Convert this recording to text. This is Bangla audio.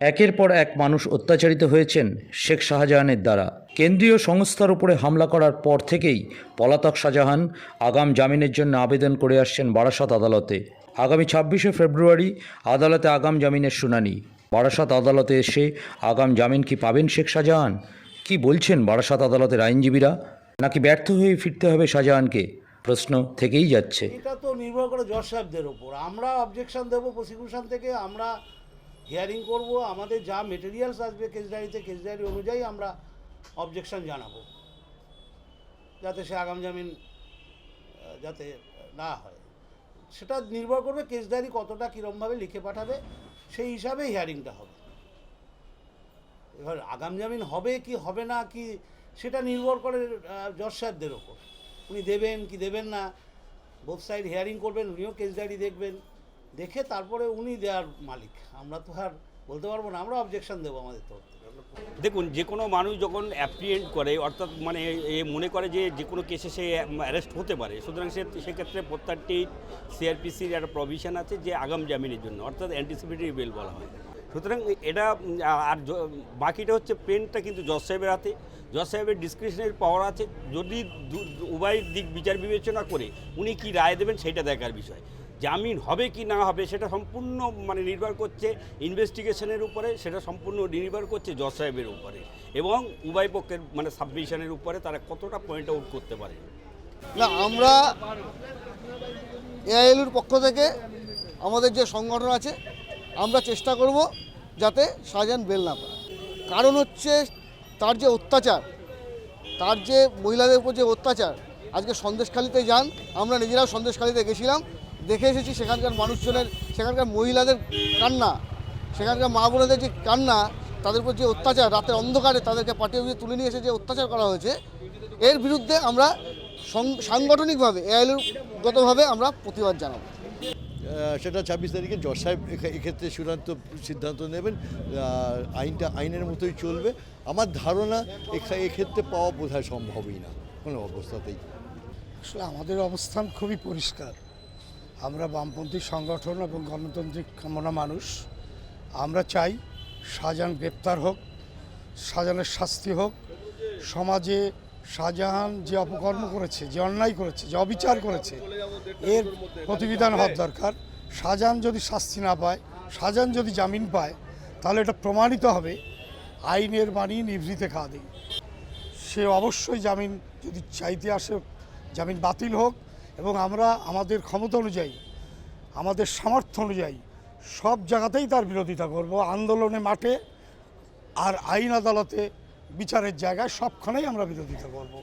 একের পর এক মানুষ অত্যাচারিত হয়েছেন শেখ শাহজাহানের দ্বারা। কেন্দ্রীয় সংস্থার উপরে হামলা করার পর থেকেই পলাতক শাহজাহান আগাম জামিনের জন্য আবেদন করে আসছেন বারাসত আদালতে। আগামী ছাব্বিশে ফেব্রুয়ারি আদালতে আগাম জামিনের শুনানি। বারাসত আদালতে এসে আগাম জামিন কি পাবেন শেখ শাহজাহান? কি বলছেন বারাসত আদালতের আইনজীবীরা? নাকি ব্যর্থ হয়ে ফিরতে হবে শাহজাহানকে? প্রশ্ন থেকেই যাচ্ছে। এটা তো নির্ভর করে জজ সাহেবদের ওপর আমরা অবজেকশন দেবো প্রসিকিউশন থেকে, আমরা হিয়ারিং করব, আমাদের যা মেটেরিয়ালস আসবে কেস ডায়েরিতে কেস ডায়েরি অনুযায়ী আমরা অবজেকশন জানাব। যাতে সে আগাম জামিন যাতে না হয়। সেটা নির্ভর করবে কেস ডায়েরি কতটা কীরমভাবে লিখে পাঠাবে, সেই হিসাবে হিয়ারিংটা হবে। এবার আগাম জামিন হবে কি, হবে না কি, সেটা নির্ভর করে জজ সাহেবদের ওপর। উনি দেবেন কি দেবেন না বোথ সাইড হিয়ারিং করবেন, উনিও কেস ডায়েরি দেখবেন। দেখে তারপরে উনি দেওয়ার মালিক। আমরা তো আর বলতে পারব না, আমরা অবজেকশন দেবো আমাদের তরফ থেকে। দেখুন, যে কোনো মানুষ যখন অ্যাপ্রিয়েন্ট করে, অর্থাৎ মানে এ মনে করে যে যে কোনো কেসে সে অ্যারেস্ট হতে পারে, সুতরাং সে সেক্ষেত্রে প্রত্যেকটি সিআরপিসির একটা প্রভিশন আছে যে আগাম জামিনের জন্য, অর্থাৎ অ্যান্টিসিপেটরি বেল বলা হয়। সুতরাং এটা আর বাকিটা হচ্ছে পেনটা কিন্তু জজ সাহেবের হাতে। জজ সাহেবের ডিসক্রিপশনের পাওয়ার আছে। যদি উভয় দিক বিচার বিবেচনা করে উনি কি রায় দেবেন, সেটা দেখার বিষয়। জামিন হবে কি না হবে সেটা সম্পূর্ণ মানে নির্ভর করছে ইনভেস্টিগেশনের উপরে, সেটা সম্পূর্ণ নির্ভর করছে জজ সাহেবের উপরে এবং উভয় পক্ষের মানে সাবমিশনের উপরে তারা কতটা পয়েন্ট আউট করতে পারে। না, আমরা এআইএলুর পক্ষ থেকে আমাদের যে সংগঠন আছে, আমরা চেষ্টা করব যাতে শাহজাহান বেল না পায়। কারণ হচ্ছে তার যে অত্যাচার, তার যে মহিলাদের উপর যে অত্যাচার, আজকে সন্দেশখালিতে যান, আমরা নিজেরাও সন্দেশখালিতে গেছিলাম দেখে এসেছি সেখানকার মানুষজনের সেখানকার মহিলাদের কান্না সেখানকার মা বোনেদের যে কান্না তাদের উপর যে অত্যাচার রাতের অন্ধকারে তাদেরকে পাঠিয়ে দিয়ে তুলে নিয়ে এসে যে অত্যাচার করা হয়েছে এর বিরুদ্ধে আমরা সাংগঠনিকভাবে এআইএলগতভাবে আমরা প্রতিবাদ জানাব। সেটা ছাব্বিশ তারিখে জজ সাহেব এক্ষেত্রে চূড়ান্ত সিদ্ধান্ত নেবেন। আইনটা আইনের মতোই চলবে। আমার ধারণা এখা- এক্ষেত্রে পাওয়া বোধহয় সম্ভবই না কোনো অবস্থাতেই। আসলে আমাদের অবস্থান খুবই পরিষ্কার। আমরা বামপন্থী সংগঠন এবং গণতান্ত্রিক কামনা মানুষ। আমরা চাই শাহজাহান গ্রেপ্তার হোক, শাহজাহানের শাস্তি হোক। সমাজে শাহজাহান যে অপকর্ম করেছে, যে অন্যায় করেছে, যে অবিচার করেছে, এর প্রতিবিধান হওয়ার দরকার। শাহজাহান যদি শাস্তি না পায়, শাহজাহান যদি জামিন পায়, তাহলে এটা প্রমাণিত হবে আইনের বাণী নিভৃতে কাঁদে সে অবশ্যই জামিন যদি চাইতে আসে জামিন বাতিল হোক এবং আমরা আমাদের ক্ষমতা অনুযায়ী, আমাদের সামর্থ্য অনুযায়ী সব জায়গাতেই তার বিরোধিতা করব, আন্দোলনে মাঠে আর আইন আদালতে বিচারের জায়গায় সবখানেই আমরা বিরোধিতা করব।